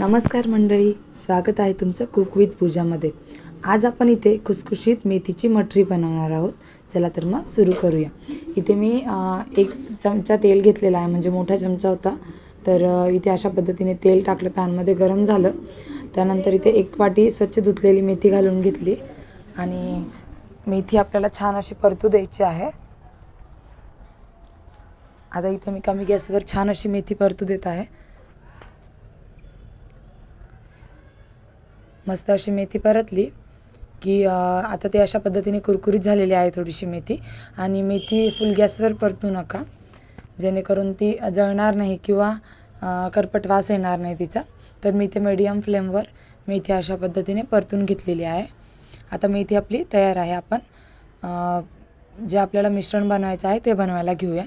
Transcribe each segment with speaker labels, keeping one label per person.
Speaker 1: नमस्कार मंडळी स्वागत आहे तुमचं कुक विथ पूजामध्ये. आज आपण इथे खुसखुशीत मेथीची मठरी बनवणार आहोत. चला तर मग सुरू करूया. इथे मी एक चमचा तेल घेतलेला आहे म्हणजे मोठा चमचा होता. तर इथे अशा पद्धतीने तेल टाकलं पॅनमध्ये गरम झालं. त्यानंतर इथे एक वाटी स्वच्छ धुतलेली मेथी घालून घेतली. आणि मेथी आपल्याला छान अशी परतू द्यायची आहे. आता इथे मी कमी गॅसवर छान अशी मेथी परतू देत आहे. मस्त अशी मेथी परतली की आता ते अशा पद्धतीने कुरकुरीत झालेली आहे थोडीशी मेथी. आणि मेथी फुल गॅसवर परतू नका. जेणेकरून ती जळणार नाही किंवा करपट वास येणार नाही तिचा. तर मी ते मीडियम फ्लेमवर मेथी अशा पद्धतीने परतून घेतलेली आहे. आता मेथी आपली तयार आहे आपण. जे आपल्याला मिश्रण बनवायचं आहे ते बनवायला घेऊया.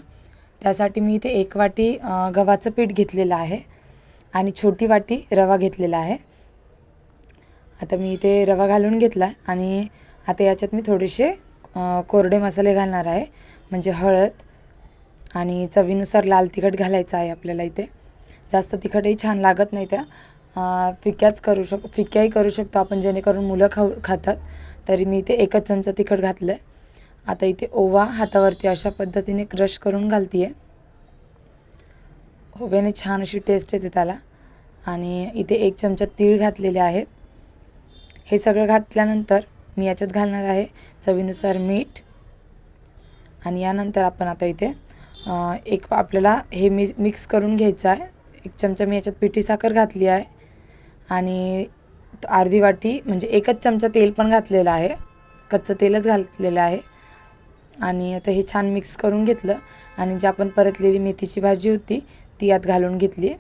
Speaker 1: त्यासाठी मी इथे एक वाटी गव्हाचं पीठ घेतलेलं आहे. आणि छोटी वाटी रवा घेतलेला आहे. आता मी इथे रवा घालून घेतला आणि आता याच्यात मी थोडेसे कोरडे मसाले घालणार आहे. म्हणजे हळद आणि चवीनुसार लाल तिखट घालायचं आहे आपल्याला इथे. जास्त तिखटही छान लागत नाही त्या. फिक्याच करू शक फिक्याही करू शकतो आपण जेणेकरून मुलं खाऊ खातात. तरी मी इथे एकच चमचा तिखट घातलं आहे आता इथे ओवा हातावरती अशा पद्धतीने क्रश करून घालते आहे ओव्याने छान अशी टेस्ट येते त्याला. आणि इथे एक चमचा तीळ घातलेले आहेत. हे सगळं घातल्यानंतर मी याच्यात घालणार आहे चवीनुसार मीठ. आणि यानंतर आपण आता इथे एक आपल्याला हे मी मिक्स करून घ्यायचं आहे. एक चमचा मी याच्यात पिठी साखर घातली आहे. आणि अर्धी वाटी म्हणजे एकच चमचा तेल पण घातलेलं आहे. कच्चं तेलच घातलेलं आहे. आणि आता हे छान मिक्स करून घेतलं. आणि जी आपण परतलेली मेथीची भाजी होती ती यात घालून घेतली.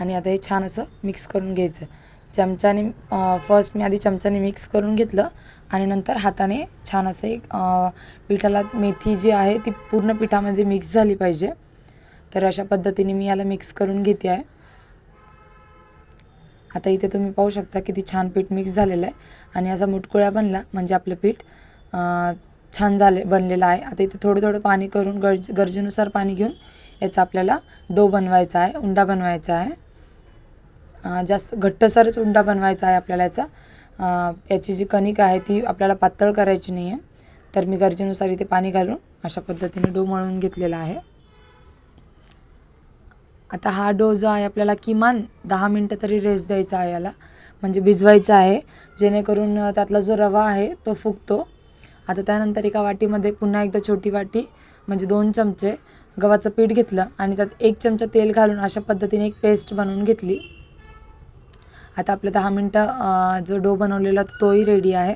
Speaker 1: आणि आता हे छान असं मिक्स करून घ्यायचं. चमच्याने फर्स्ट मी आधी चमच्याने मिक्स करून घेतलं आणि नंतर हाताने छान असं एक पिठाला मेथी जी आहे ती पूर्ण पिठामध्ये मिक्स झाली पाहिजे. तर अशा पद्धतीने मी याला मिक्स करून घेते आहे. आता इथे तुम्ही पाहू शकता किती छान पीठ मिक्स झालेलं आहे. आणि असा मुटकुळ्या बनला म्हणजे आपलं पीठ छान झाले बनलेलं आहे. आता इथे थोडं थोडं पाणी करून गरज गरजेनुसार पाणी घेऊन याचा आपल्याला डो बनवायचा आहे उंडा बनवायचा आहे. जास्त घट्टसरच उंडा बनवायचा आहे आपल्याला याचा. याची जी कणिक आहे ती आपल्याला पातळ करायची नाही आहे तर मी गरजेनुसार इथे पाणी घालून अशा पद्धतीने डो मळून घेतलेला आहे. आता हा डो जो आहे आपल्याला किमान दहा मिनटं तरी रेस्ट द्यायचा आहे याला. म्हणजे भिजवायचा आहे. जेणेकरून त्यातला जो रवा आहे तो फुगतो. आता त्यानंतर एका वाटीमध्ये पुन्हा एकदा छोटी वाटी म्हणजे दोन चमचे गव्हाचं पीठ घेतलं आणि त्यात एक चमचा तेल घालून अशा पद्धतीने एक पेस्ट बनवून घेतली. आता आपलं दहा मिनटं जो डो बनवलेला तोही रेडी आहे.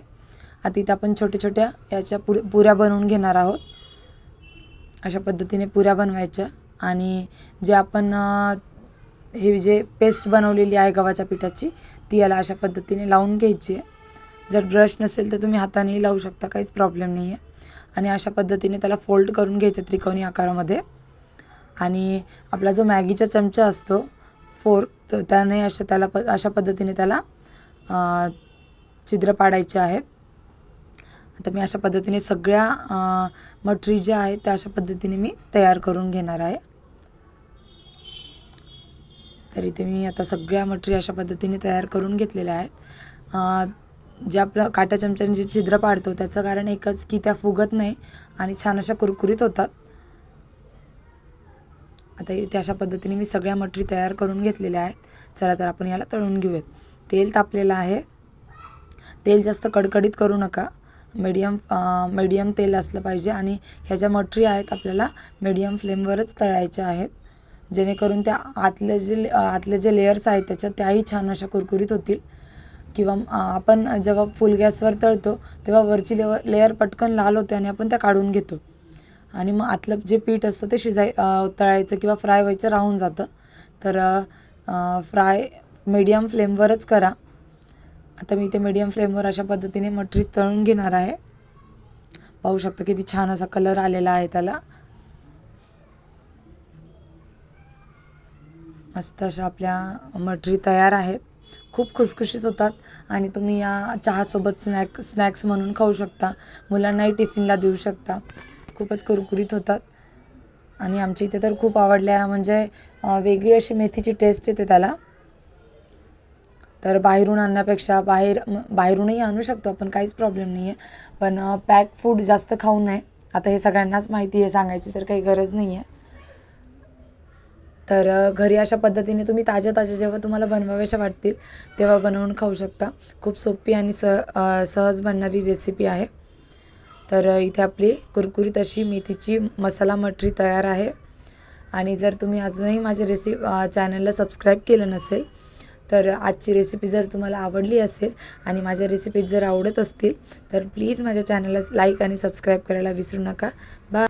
Speaker 1: आता इथं आपण छोट्या छोट्या याच्या पुऱ्या पुऱ्या बनवून घेणार आहोत. अशा पद्धतीने पुऱ्या बनवायच्या. आणि जे आपण हे जे पेस्ट बनवलेली आहे गव्हाच्या पिठाची ती याला अशा पद्धतीने लावून घ्यायची आहे. जर ब्रश नसेल तर तुम्ही हातानेही लावू शकता काहीच प्रॉब्लेम नाही आहे आणि अशा पद्धतीने त्याला फोल्ड करून घ्यायचं त्रिकोणी आकारामध्ये. आणि आपला जो मॅगीचा चमचा असतो फोर्क तर त्याने अशा त्याला प अशा पद्धतीने त्याला छिद्र पाडायचे आहेत. आता मी अशा पद्धतीने सगळ्या मटरी ज्या आहेत त्या अशा पद्धतीने मी तयार करून घेणार आहे. तर इथे मी आता सगळ्या मटरी अशा पद्धतीने तयार करून घेतलेल्या आहेत. ज्या जे आपलं काट्या चमच्याने जे छिद्र पाडतो त्याचं कारण एकच की त्या फुगत नाही आणि छान अशा कुरकुरीत होतात. आता इथे अशा पद्धतीने मी सगळ्या मटरी तयार करून घेतलेल्या आहेत. चला तर आपण याला तळून घेऊयात. तेल तापलेलं आहे. तेल जास्त कडकडीत करू नका. मीडियम मीडियम तेल असलं पाहिजे आणि ह्या ज्या मटरी आहेत आपल्याला मीडियम फ्लेमवरच तळायच्या आहेत. जेणेकरून त्या आतले जे अ, आतले जे लेयर्स आहेत त्याच्या त्याही छान अशा कुरकुरीत होतील. किंवा आपण जेव्हा फुल गॅसवर तळतो तेव्हा वरची लेवर लेअर पटकन लाल होते आणि आपण त्या काढून घेतो. आणि मग आतलं जे पीठ असतं ते शिजाय तळायचं किंवा फ्राय व्हायचं राहून जातं. तर फ्राय मीडियम फ्लेमवरच करा. आता मी इथे मीडियम फ्लेमवर अशा पद्धतीने मटरी तळून घेणार आहे. पाहू शकता किती छान असा कलर आलेला आहे त्याला. मस्त अशा आपल्या मटरी तयार आहेत. खूप खुसखुशीत होतात आणि तुम्ही या चहासोबत स्नॅक स्नॅक्स म्हणून खाऊ शकता. मुलांनाही टिफिनला देऊ शकता. खूपच कुरकुरीत होतात. आणि आमच्या इथे तर खूप आवडल्या म्हणजे वेगळी अशी मेथीची टेस्ट येते त्याला. तर बाहेरून आणण्यापेक्षा बाहेर बाहेरूनही आणू शकतो आपण काहीच प्रॉब्लेम नाही आहे पण पॅक फूड जास्त खाऊ नये. आता हे सगळ्यांनाच माहिती आहे सांगायची तर काही गरज नाही आहे तर घरी अशा पद्धतीने तुम्ही ताज्या ताज्या जेव्हा तुम्हाला बनवाव्याशा वाटतील तेव्हा बनवून खाऊ शकता. खूप सोपी आणि स सहज बनणारी रेसिपी आहे. तर इथे आपली कुरकुरीत अशी मेथीची मसाला मटरी तयार आहे. आणि जर तुम्ही अजूनही माझ्या रेसि चॅनलला सबस्क्राईब केलं नसेल तर आजची रेसिपी जर तुम्हाला आवडली असेल आणि माझ्या रेसिपीज जर आवडत असतील तर प्लीज माझ्या चॅनलला लाईक आणि सबस्क्राईब करायला विसरू नका. बा